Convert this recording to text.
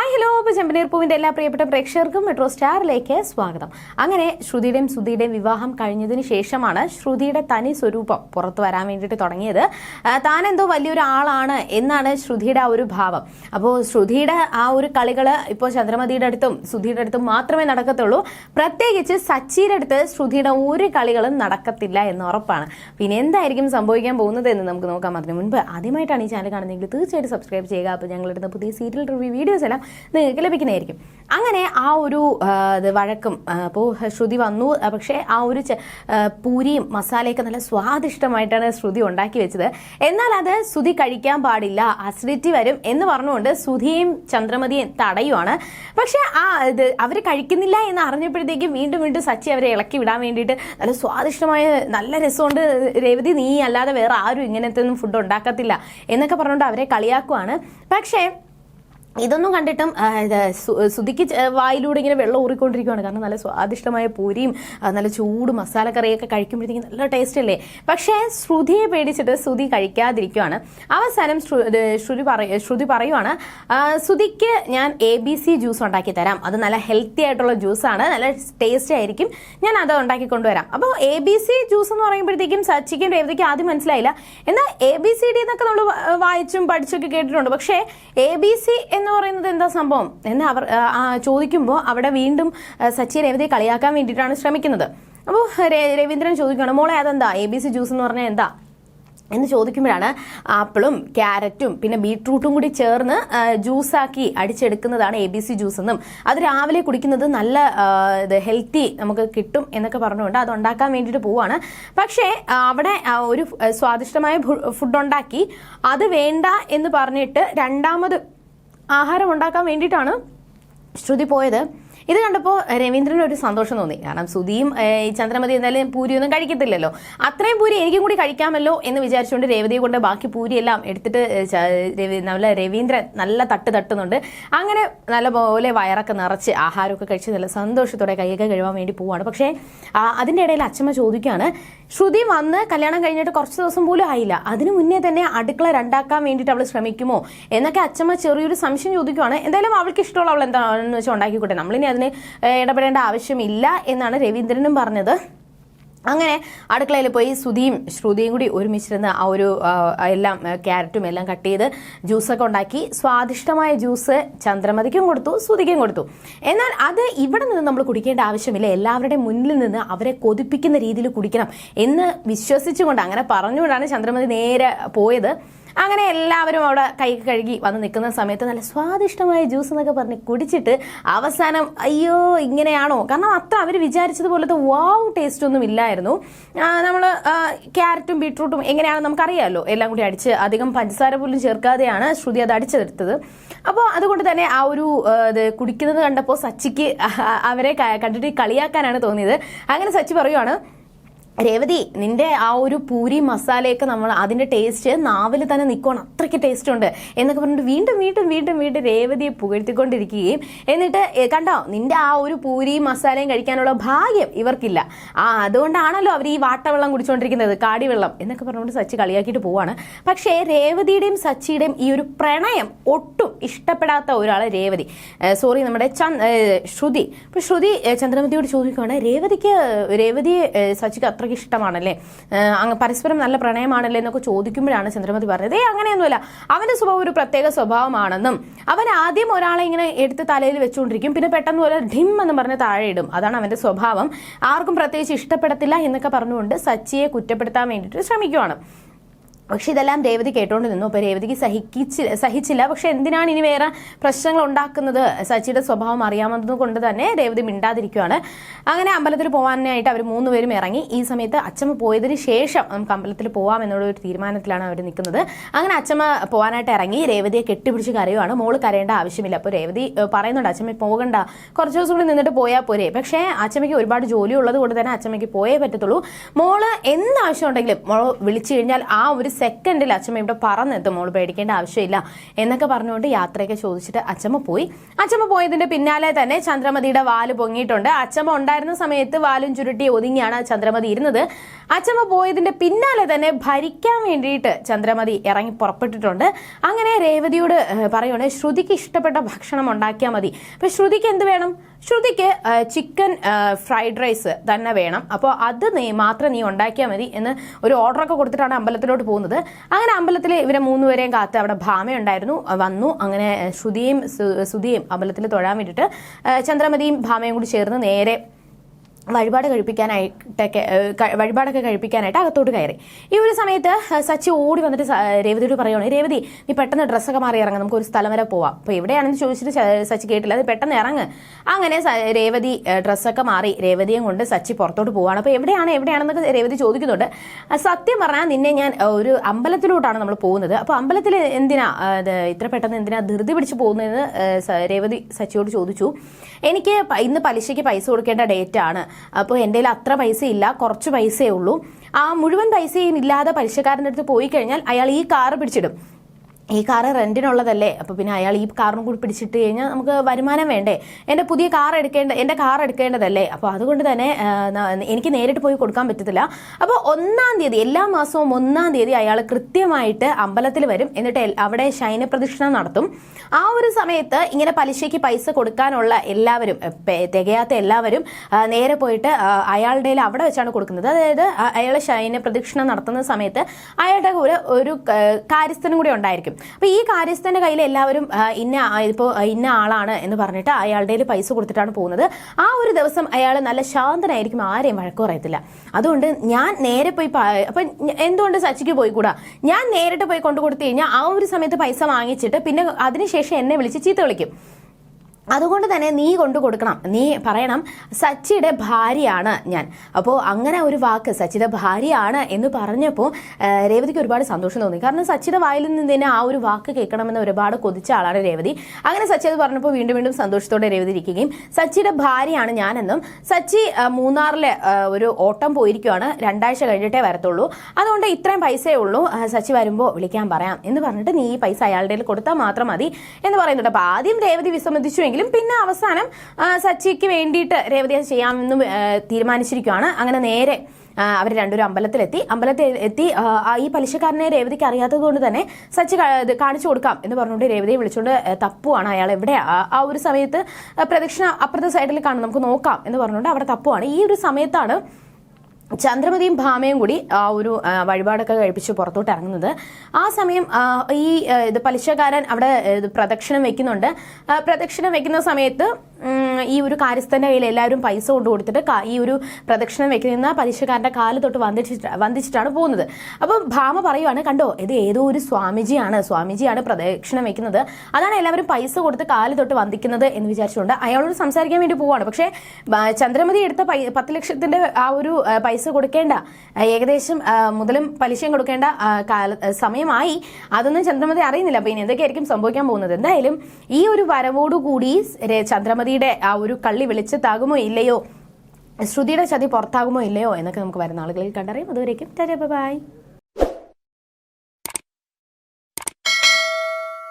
Hi hello അപ്പോൾ ചെമ്പനീർ പൂവിന്റെ എല്ലാ പ്രിയപ്പെട്ട പ്രേക്ഷകർക്കും മെട്രോ സ്റ്റാറിലേക്ക് സ്വാഗതം. അങ്ങനെ ശ്രുതിയുടെയും ശ്രുതിയുടെയും വിവാഹം കഴിഞ്ഞതിന് ശേഷമാണ് ശ്രുതിയുടെ തനി സ്വരൂപം പുറത്തു വരാൻ വേണ്ടിയിട്ട് തുടങ്ങിയത്. താനെന്തോ താൻ എന്തോ വലിയൊരു ആളാണ് എന്നാണ് ശ്രുതിയുടെ ആ ഒരു ഭാവം. അപ്പോൾ ശ്രുതിയുടെ ആ ഒരു കളികൾ ഇപ്പോൾ ചന്ദ്രമതിയുടെ അടുത്തും ശ്രുതിയുടെ അടുത്തും മാത്രമേ നടക്കത്തുള്ളൂ. പ്രത്യേകിച്ച് സച്ചിയുടെ അടുത്ത് ശ്രുതിയുടെ ഒരു കളികളും നടക്കത്തില്ല എന്ന് ഉറപ്പാണ്. പിന്നെ എന്തായിരിക്കും സംഭവിക്കാൻ പോകുന്നത് എന്ന് നമുക്ക് നോക്കാം. അതിന് മുൻപ് ആദ്യമായിട്ടാണ് ഈ ചാനൽ കാണുന്നതെങ്കിൽ തീർച്ചയായിട്ടും സബ്സ്ക്രൈബ് ചെയ്യുക. അപ്പോൾ ഞങ്ങളുടെ പുതിയ സീരിയൽ റിവ്യൂ വീഡിയോസ് എല്ലാം നിങ്ങൾക്ക് ലഭിക്കുന്നതായിരിക്കും. അങ്ങനെ ആ ഒരു ഇത് വഴക്കും അപ്പോൾ ശ്രുതി വന്നു. പക്ഷേ ആ ഒരു പൂരിയും മസാലയൊക്കെ നല്ല സ്വാദിഷ്ടമായിട്ടാണ് ശ്രുതി ഉണ്ടാക്കി വെച്ചത്. എന്നാൽ അത് ശ്രുതി കഴിക്കാൻ പാടില്ല അസിഡിറ്റി വരും എന്ന് പറഞ്ഞുകൊണ്ട് ശ്രുതിയും ചന്ദ്രമതിയും തടയുവാണ്. പക്ഷേ ആ ഇത് അവർ കഴിക്കുന്നില്ല എന്ന് അറിഞ്ഞപ്പോഴത്തേക്കും വീണ്ടും വീണ്ടും സച്ചി അവരെ ഇളക്കി വിടാൻ വേണ്ടിയിട്ട് നല്ല സ്വാദിഷ്ടമായ നല്ല രസമുണ്ട് രേവതി. നീ അല്ലാതെ വേറെ ആരും ഇങ്ങനത്തെ ഒന്നും ഫുഡ് ഉണ്ടാക്കത്തില്ല എന്നൊക്കെ പറഞ്ഞുകൊണ്ട് അവരെ കളിയാക്കുവാണ്. പക്ഷേ ഇതൊന്നും കണ്ടിട്ടും ആ, ഇത് സു- സുധിക്ക് ച- വായിലൂടെ ഇങ്ങനെ വെള്ളം ഊറിക്കൊണ്ടിരിക്കുകയാണ് കാരണം നല്ല സ്വാദിഷ്ടമായ പൂരിയും നല്ല ചൂട് മസാലക്കറിയൊക്കെ കഴിക്കുമ്പോഴത്തേക്കും നല്ല ടേസ്റ്റ് അല്ലേ? പക്ഷേ ശ്രുതിയെ പേടിച്ചിട്ട് ശ്രുതി കഴിക്കാതിരിക്കുകയാണ് അവസാനം ശ്രുതി പറയ ശ്രുതി പറയുവാണ് ശ്രുതിക്ക് ഞാൻ എ ബി സി ജ്യൂസ് ഉണ്ടാക്കി തരാം. അത് നല്ല ഹെൽത്തി ആയിട്ടുള്ള ജ്യൂസാണ് നല്ല ടേസ്റ്റ് ആയിരിക്കും. ഞാൻ അത് ഉണ്ടാക്കി കൊണ്ടുവരാം. അപ്പോൾ എ ബി സി ജ്യൂസ് എന്ന് പറയുമ്പോഴത്തേക്കും സച്ചിക്കും രേവതിക്കും ആദ്യം മനസ്സിലായില്ല. എന്നാൽ എ ബി സി ഡി എന്നൊക്കെ നമ്മൾ വായിച്ചും പഠിച്ചൊക്കെ കേട്ടിട്ടുണ്ട്. പക്ഷേ എ ബി സി എന്ന് പറയുന്നത് എന്താ സംഭവം? എന്ന് അവർ ചോദിക്കുമ്പോൾ അവിടെ വീണ്ടും സച്ചി രേവതിയെ കളിയാക്കാൻ വേണ്ടിയിട്ടാണ് ശ്രമിക്കുന്നത്. അപ്പോൾ രവീന്ദ്രൻ ചോദിക്കുകയാണ് മോളെ അതെന്താ? എ ബി സി ജ്യൂസ് എന്ന് പറഞ്ഞാൽ എന്താ? എന്ന് ചോദിക്കുമ്പോഴാണ് ആപ്പിളും ക്യാരറ്റും പിന്നെ ബീട്രൂട്ടും കൂടി ചേർന്ന് ജ്യൂസാക്കി അടിച്ചെടുക്കുന്നതാണ് എ ബി സി ജ്യൂസ് എന്നും. അത് രാവിലെ കുടിക്കുന്നത് നല്ല ഇത് ഹെൽത്തി നമുക്ക് കിട്ടും എന്നൊക്കെ പറഞ്ഞുകൊണ്ട് അത് ഉണ്ടാക്കാൻ വേണ്ടിയിട്ട് പോവാണ്. പക്ഷേ അവിടെ ഒരു സ്വാദിഷ്ടമായ ഫുഡ് ഉണ്ടാക്കി. അത് വേണ്ട എന്ന് പറഞ്ഞിട്ട് രണ്ടാമത് ആഹാരം ഉണ്ടാക്കാൻ വേണ്ടിയിട്ടാണ് ശ്രുതി പോയത്. ഇത് കണ്ടപ്പോൾ രവീന്ദ്രന് ഒരു സന്തോഷം തോന്നി. കാരണം സുധിയും ഈ ചന്ദ്രമതി എന്തായാലും പൂരിയൊന്നും കഴിക്കത്തില്ലല്ലോ. അത്രയും പൂരി എനിക്കും കൂടി കഴിക്കാമല്ലോ എന്ന് വിചാരിച്ചുകൊണ്ട് രേവതിയെ കൊണ്ട് ബാക്കി പൂരിയെല്ലാം എടുത്തിട്ട് നല്ല രവീന്ദ്രൻ നല്ല തട്ട് തട്ടുന്നുണ്ട്. അങ്ങനെ നല്ല പോലെ വയറൊക്കെ നിറച്ച് ആഹാരമൊക്കെ കഴിച്ച് നല്ല സന്തോഷത്തോടെ കൈയൊക്കെ കഴുകാൻ വേണ്ടി പോവാണ്. പക്ഷേ അതിന്റെ ഇടയിൽ അച്ഛമ്മ ചോദിക്കുകയാണ് ശ്രുതി വന്ന് കല്യാണം കഴിഞ്ഞിട്ട് കുറച്ച് ദിവസം പോലും ആയില്ല. അതിനു മുന്നേ തന്നെ അടുക്കള രണ്ടാക്കാൻ വേണ്ടിയിട്ട് അവൾ ശ്രമിക്കുമോ? എന്നൊക്കെ അച്ഛമ്മ ചെറിയൊരു സംശയം ചോദിക്കുവാണ്. എന്തായാലും അവൾക്ക് ഇഷ്ടമുള്ള അവൾ എന്താണെന്ന് വെച്ചാൽ ഉണ്ടാക്കിക്കോട്ടെ. നമ്മളിനി അതിന് ഇടപെടേണ്ട ആവശ്യമില്ല എന്നാണ് രവീന്ദ്രനും പറഞ്ഞത്. അങ്ങനെ അടുക്കളയിൽ പോയി ശ്രുതിയും ശ്രുതിയും കൂടി ഒരുമിച്ചിരുന്ന് ആ ഒരു എല്ലാം ക്യാരറ്റും എല്ലാം കട്ട് ചെയ്ത് ജ്യൂസൊക്കെ ഉണ്ടാക്കി. സ്വാദിഷ്ടമായ ജ്യൂസ് ചന്ദ്രമതിക്കും കൊടുത്തു ശ്രുതിക്കും കൊടുത്തു. എന്നാൽ അത് ഇവിടെ നിന്ന് നമ്മൾ കുടിക്കേണ്ട ആവശ്യമില്ല. എല്ലാവരുടെയും മുന്നിൽ നിന്ന് അവരെ കൊതിപ്പിക്കുന്ന രീതിയിൽ കുടിക്കണം എന്ന് വിശ്വസിച്ചുകൊണ്ട് അങ്ങനെ പറഞ്ഞുകൊണ്ടാണ് ചന്ദ്രമതി നേരെ പോയത്. അങ്ങനെ എല്ലാവരും അവിടെ കൈ കഴുകി വന്ന് നിൽക്കുന്ന സമയത്ത് നല്ല സ്വാദിഷ്ടമായ ജ്യൂസ് എന്നൊക്കെ പറഞ്ഞ് കുടിച്ചിട്ട് അവസാനം അയ്യോ ഇങ്ങനെയാണോ? കാരണം അത്ര അവർ വിചാരിച്ചതുപോലത്തെ വാവ് ടേസ്റ്റ് ഒന്നും ഇല്ലായിരുന്നു. നമ്മൾ ക്യാരറ്റും ബീട്രൂട്ടും എങ്ങനെയാണ് നമുക്കറിയാമല്ലോ എല്ലാം കൂടി അടിച്ച് അധികം പഞ്ചസാര പോലും ചേർക്കാതെയാണ് ശ്രുതി അത് അടിച്ചെടുത്തത്. അപ്പോൾ അതുകൊണ്ട് തന്നെ ആ ഒരു ഇത് കുടിക്കുന്നത് കണ്ടപ്പോൾ സച്ചിക്ക് അവരെ കണ്ടിട്ട് കളിയാക്കാനാണ് തോന്നിയത്. അങ്ങനെ സച്ചി പറയുവാണ് രേവതി നിന്റെ ആ ഒരു പൂരി മസാലയൊക്കെ നമ്മൾ അതിന്റെ ടേസ്റ്റ് നാവിൽ തന്നെ നിൽക്കണം അത്രയ്ക്ക് ടേസ്റ്റ് ഉണ്ട് എന്നൊക്കെ പറഞ്ഞിട്ട് വീണ്ടും വീണ്ടും വീണ്ടും വീണ്ടും രേവതിയെ പുകഴ്ത്തിക്കൊണ്ടിരിക്കുകയും എന്നിട്ട് കണ്ടോ നിന്റെ ആ ഒരു പൂരി മസാലയും കഴിക്കാനുള്ള ഭാഗ്യം ഇവർക്കില്ല. ആ അതുകൊണ്ടാണല്ലോ അവർ ഈ വാട്ടവെള്ളം കുടിച്ചുകൊണ്ടിരിക്കുന്നത് കാടിവെള്ളം എന്നൊക്കെ പറഞ്ഞുകൊണ്ട് സച്ചി കളിയാക്കിയിട്ട് പോവാണ്. പക്ഷേ രേവതിയുടെയും സച്ചിയുടെയും ഈ ഒരു പ്രണയം ഒട്ടും ഇഷ്ടപ്പെടാത്ത ഒരാൾ രേവതി. സോറി നമ്മുടെ ശ്രുതി. ശ്രുതി ചന്ദ്രമതിയോട് ചോദിക്കുകയാണ് രേവതിക്ക് രേവതിയെ സച്ചിക്ക് അത്രയ്ക്ക് ഇഷ്ടമാണല്ലേ? അങ്ങ് പരസ്പരം നല്ല പ്രണയമാണല്ലേ എന്നൊക്കെ ചോദിക്കുമ്പോഴാണ് ചന്ദ്രമതി പറഞ്ഞത്. ഏ അങ്ങനെയൊന്നുമില്ല. അവന്റെ സ്വഭാവം ഒരു പ്രത്യേക സ്വഭാവമാണെന്നും അവൻ ആദ്യം ഒരാളെ ഇങ്ങനെ എടുത്ത് തലയിൽ വെച്ചുകൊണ്ടിരിക്കും പിന്നെ പെട്ടെന്ന് പോലെ ഡിം എന്ന് പറഞ്ഞ് താഴെ ഇടും. അതാണ് അവന്റെ സ്വഭാവം. ആർക്കും പ്രത്യേകിച്ച് ഇഷ്ടപ്പെടത്തില്ല എന്നൊക്കെ പറഞ്ഞുകൊണ്ട് സച്ചിയെ കുറ്റപ്പെടുത്താൻ വേണ്ടിയിട്ട് ശ്രമിക്കുവാണ്. പക്ഷെ ഇതെല്ലാം രേവതി കേട്ടോണ്ട് നിന്നു അപ്പൊ രേവതിക്ക് സഹിക്കിച്ച് സഹിച്ചില്ല. പക്ഷെ എന്തിനാണ് ഇനി വേറെ പ്രശ്നങ്ങൾ ഉണ്ടാക്കുന്നത്? സച്ചിയുടെ സ്വഭാവം അറിയാമെന്നത് കൊണ്ട് തന്നെ രേവതി മിണ്ടാതിരിക്കുകയാണ് അങ്ങനെ അമ്പലത്തിൽ പോകാനായിട്ട് അവർ മൂന്നുപേരും ഇറങ്ങി. ഈ സമയത്ത് അച്ഛമ്മ പോയതിന് ശേഷം നമുക്ക് അമ്പലത്തിൽ പോവാം എന്നുള്ള ഒരു തീരുമാനത്തിലാണ് അവർ നിൽക്കുന്നത്. അങ്ങനെ അച്ഛമ്മ പോകാനായിട്ട് ഇറങ്ങി. രേവതിയെ കെട്ടിപ്പിടിച്ച് കരയുവാണ്. മോൾ കരയേണ്ട ആവശ്യമില്ല. അപ്പോൾ രേവതി പറയുന്നുണ്ട് അച്ഛമ്മ പോകണ്ട. കുറച്ച് ദിവസം കൂടി നിന്നിട്ട് പോയാൽ പോരെ. പക്ഷേ അച്ഛമ്മയ്ക്ക് ഒരുപാട് ജോലി ഉള്ളത് കൊണ്ട് തന്നെ അച്ഛമ്മയ്ക്ക് പോയേ പറ്റത്തുള്ളൂ. മോൾ എന്താവശ്യം ഉണ്ടെങ്കിലും മോൾ വിളിച്ചു കഴിഞ്ഞാൽ ആ ഒരു സെക്കൻഡിൽ അച്ഛമ്മ ഇവിടെ പറന്നെത്തും. മോൾ പേടിക്കേണ്ട ആവശ്യമില്ല. എന്നൊക്കെ പറഞ്ഞുകൊണ്ട് യാത്രയൊക്കെ ചോദിച്ചിട്ട് അച്ഛമ്മ പോയി. അച്ഛമ്മ പോയതിന്റെ പിന്നാലെ തന്നെ ചന്ദ്രമതിയുടെ വാൽ പൊങ്ങിയിട്ടുണ്ട്. അച്ഛമ്മ ഉണ്ടായിരുന്ന സമയത്ത് വാലും ചുരുട്ടി ഒതുങ്ങിയാണ് ചന്ദ്രമതി ഇരുന്നത്. അച്ഛമ്മ പോയതിന്റെ പിന്നാലെ തന്നെ ഭരിക്കാൻ വേണ്ടിയിട്ട് ചന്ദ്രമതി ഇറങ്ങി പുറപ്പെട്ടിട്ടുണ്ട്. അങ്ങനെ രേവതിയോട് പറയുകയാണെങ്കിൽ ശ്രുതിക്ക് ഇഷ്ടപ്പെട്ട ഭക്ഷണം ഉണ്ടാക്കിയാൽ മതി. അപ്പൊ ശ്രുതിക്ക് എന്ത് വേണം? ശ്രുതിക്ക് ചിക്കൻ ഫ്രൈഡ് റൈസ് തന്നെ വേണം. അപ്പോൾ അത് നീ മാത്രം നീ ഉണ്ടാക്കിയാൽ മതി എന്ന് ഒരു ഓർഡറൊക്കെ കൊടുത്തിട്ടാണ് അമ്പലത്തിലോട്ട് പോകുന്നത്. അങ്ങനെ അമ്പലത്തിൽ ഇവരെ മൂന്നുപേരെയും കാത്ത് അവിടെ ഭാമയുണ്ടായിരുന്നു വന്നു. അങ്ങനെ ശ്രുതിയും സു- സുധിയും അമ്പലത്തിൽ തൊഴാൻ വേണ്ടിയിട്ട് ചന്ദ്രമതിയും ഭാമയും കൂടി ചേർന്ന് നേരെ വഴിപാട് കഴിപ്പിക്കാനായിട്ടൊക്കെ വഴിപാടൊക്കെ കഴിപ്പിക്കാനായിട്ട് അകത്തോട്ട് കയറി. ഈ ഒരു സമയത്ത് സച്ചി ഓടി വന്നിട്ട് രേവതിയോട് പറയുകയാണ് രേവതി നീ പെട്ടെന്ന് ഡ്രസ്സൊക്കെ മാറി ഇറങ്ങും നമുക്ക് ഒരു സ്ഥലം വരെ പോവാം. അപ്പോൾ എവിടെയാണെന്ന് ചോദിച്ചിട്ട് സച്ചി കേട്ടില്ല. അത് പെട്ടെന്ന് ഇറങ്ങ്. അങ്ങനെ രേവതി ഡ്രസ്സൊക്കെ മാറി രേവതിയും കൊണ്ട് സച്ചി പുറത്തോട്ട് പോവാണ്. അപ്പോൾ എവിടെയാണ് എവിടെയാണെന്നൊക്കെ രേവതി ചോദിക്കുന്നുണ്ട്. സത്യം പറഞ്ഞാൽ നിന്നെ ഞാൻ ഒരു അമ്പലത്തിലോട്ടാണ് നമ്മൾ പോകുന്നത്. അപ്പോൾ അമ്പലത്തിൽ എന്തിനാ ഇത്ര പെട്ടെന്ന് എന്തിനാ ധൃതി പിടിച്ച് പോകുന്നതെന്ന് രേവതി സച്ചിയോട് ചോദിച്ചു. എനിക്ക് ഇന്ന് പലിശയ്ക്ക് പൈസ കൊടുക്കേണ്ട ഡേറ്റ് ആണ് അപ്പോൾ എന്റെ കയ്യിൽ അത്ര പൈസ ഇല്ല കുറച്ച് പൈസയേ ഉള്ളൂ. ആ മുഴുവൻ പൈസയും ഇല്ലാതെ പലിശക്കാരന്റെ അടുത്ത് പോയി കഴിഞ്ഞാൽ അയാൾ ഈ കാറ് പിടിച്ചിടും. ഈ കാറ് റെന്റിനുള്ളതല്ലേ അപ്പോൾ പിന്നെ അയാൾ ഈ കാറിനും കൂടി പിടിച്ചിട്ട് കഴിഞ്ഞാൽ നമുക്ക് വരുമാനം വേണ്ടേ? എന്റെ പുതിയ കാർ എടുക്കേണ്ട എന്റെ കാർ എടുക്കേണ്ടതല്ലേ? അപ്പോൾ അതുകൊണ്ട് തന്നെ എനിക്ക് നേരിട്ട് പോയി കൊടുക്കാൻ പറ്റത്തില്ല. അപ്പോൾ ഒന്നാം തീയതി എല്ലാ മാസവും ഒന്നാം തീയതി അയാൾ കൃത്യമായിട്ട് അമ്പലത്തിൽ വരും. എന്നിട്ട് അവിടെ ശൈന പ്രദക്ഷിണം നടത്തും. ആ ഒരു സമയത്ത് ഇങ്ങനെ പലിശയ്ക്ക് പൈസ കൊടുക്കാനുള്ള എല്ലാവരും തികയാത്ത എല്ലാവരും നേരെ പോയിട്ട് അയാളുടെ അവിടെ വെച്ചാണ് കൊടുക്കുന്നത്. അതായത് അയാൾ ശൈന പ്രദക്ഷിണം നടത്തുന്ന സമയത്ത് അയാളുടെ ഒരു ക- കാര്യസ്ഥനും കൂടി ഉണ്ടായിരിക്കും. അപ്പൊ ഈ കാര്യസ്ഥന്റെ കയ്യിൽ എല്ലാവരും ഇന്ന ഇപ്പോ ഇന്ന ആളാണ് എന്ന് പറഞ്ഞിട്ട് അയാളുടെ പൈസ കൊടുത്തിട്ടാണ് പോകുന്നത്. ആ ഒരു ദിവസം അയാൾ നല്ല ശാന്തനായിരിക്കും ആരെയും വഴക്കു പറയത്തില്ല. അതുകൊണ്ട് ഞാൻ നേരെ പോയി അപ്പൊ എന്തുകൊണ്ട് സച്ചിക്ക് പോയി കൂടാ ഞാൻ നേരിട്ട് പോയി കൊണ്ടു കൊടുത്തു കഴിഞ്ഞാൽ ആ ഒരു സമയത്ത് പൈസ വാങ്ങിച്ചിട്ട് പിന്നെ അതിനുശേഷം എന്നെ വിളിച്ച് ചീത്ത വിളിക്കും. അതുകൊണ്ട് തന്നെ നീ കൊണ്ടു കൊടുക്കണം. നീ പറയണം സച്ചിയുടെ ഭാര്യയാണ് ഞാൻ. അപ്പോൾ അങ്ങനെ ഒരു വാക്ക് സച്ചിയുടെ ഭാര്യയാണ് എന്ന് പറഞ്ഞപ്പോൾ രേവതിക്ക് ഒരുപാട് സന്തോഷം തോന്നി. കാരണം സച്ചിയുടെ വായിൽ നിന്ന് തന്നെ ആ ഒരു വാക്ക് കേൾക്കണമെന്ന് ഒരുപാട് കൊതിച്ച ആളാണ് രേവതി. അങ്ങനെ സച്ചി അത് പറഞ്ഞപ്പോൾ വീണ്ടും വീണ്ടും സന്തോഷത്തോടെ രേവതി ഇരിക്കുകയും സച്ചിയുടെ ഭാര്യയാണ് ഞാനെന്നും സച്ചി മൂന്നാറിലെ ഒരു ഓട്ടം പോയിരിക്കുവാണ് രണ്ടാഴ്ച കഴിഞ്ഞിട്ടേ വരത്തുള്ളൂ. അതുകൊണ്ട് ഇത്രയും പൈസയേ ഉള്ളൂ സച്ചി വരുമ്പോൾ വിളിക്കാൻ പറയാം. എന്ന് പറഞ്ഞിട്ട് നീ ഈ പൈസ അയാളുടെ കൊടുത്താൽ മാത്രം മതി എന്ന് പറയുന്നുണ്ട്. അപ്പോൾ ആദ്യം രേവതി വിസമ്മതിച്ചുവെങ്കിലും പിന്നെ അവസാനം സച്ചിക്ക് വേണ്ടിയിട്ട് രേവതി അത് ചെയ്യാമെന്ന് തീരുമാനിച്ചിരിക്കുകയാണ് അങ്ങനെ നേരെ അവർ രണ്ടുപേരും അമ്പലത്തിലെത്തി. അമ്പലത്തിൽ എത്തി ഈ പലിശക്കാരനെ രേവതിക്ക് അറിയാത്തത് കൊണ്ട് തന്നെ സച്ചി കാണിച്ചു കൊടുക്കാം എന്ന് പറഞ്ഞുകൊണ്ട് രേവതിയെ വിളിച്ചുകൊണ്ട് തപ്പുവാണ് അയാൾ എവിടെ. ആ- ഒരു സമയത്ത് പ്രദക്ഷിണ അപ്പുറത്തെ സൈഡിൽ കാണും നമുക്ക് നോക്കാം എന്ന് പറഞ്ഞുകൊണ്ട് അവിടെ തപ്പുവാണ്. ഈ ഒരു സമയത്താണ് ചന്ദ്രമതിയും ഭാമയും കൂടി ആ ഒരു വഴിപാടൊക്കെ കഴിപ്പിച്ച് പുറത്തോട്ട് ഇറങ്ങുന്നത്. ആ സമയം ഈ ഇത് പലിശക്കാരൻ അവിടെ പ്രദക്ഷിണം വെക്കുന്നുണ്ട്. പ്രദക്ഷിണം വെക്കുന്ന സമയത്ത് ഈ ഒരു കാര്യസ്ഥന്റെ കയ്യിൽ എല്ലാവരും പൈസ കൊണ്ട് കൊടുത്തിട്ട് ഈ ഒരു പ്രദക്ഷിണം വെക്കുന്ന പലിശക്കാരന്റെ കാൽ തൊട്ട് വന്ദിച്ചിട്ട് വന്ദിച്ചിട്ടാണ് പോകുന്നത്. അപ്പം ഭാമ പറയുവാണ് കണ്ടോ ഇത് ഏതോ ഒരു സ്വാമിജിയാണ്. സ്വാമിജിയാണ് പ്രദക്ഷിണം വെക്കുന്നത്. അതാണ് എല്ലാവരും പൈസ കൊടുത്ത് കാൽ തൊട്ട് വന്ദിക്കുന്നത് എന്ന് വിചാരിച്ചുകൊണ്ട് അയാളോട് സംസാരിക്കാൻ വേണ്ടി പോവാണ്. പക്ഷേ ചന്ദ്രമതി എടുത്ത പൈ പത്ത് ലക്ഷത്തിന്റെ ആ ഒരു പൈസ കൊടുക്കേണ്ട ഏകദേശം മുതലും പലിശയും കൊടുക്കേണ്ട കാല സമയമായി. അതൊന്നും ചന്ദ്രമതി അറിയുന്നില്ല. അപ്പൊ ഇനി എന്തൊക്കെയായിരിക്കും സംഭവിക്കാൻ പോകുന്നത്? എന്തായാലും ഈ ഒരു വരവോടുകൂടി ചന്ദ്രമതിയുടെ ആ ഒരു കള്ളി വെളിച്ചത്താകുമോ ഇല്ലയോ? ശ്രുതിയുടെ ചതി പുറത്താകുമോ ഇല്ലയോ? എന്നൊക്കെ നമുക്ക് വരുന്ന ആളുകളിൽ കണ്ടറിയാം. അതുവരേക്കും ബൈ.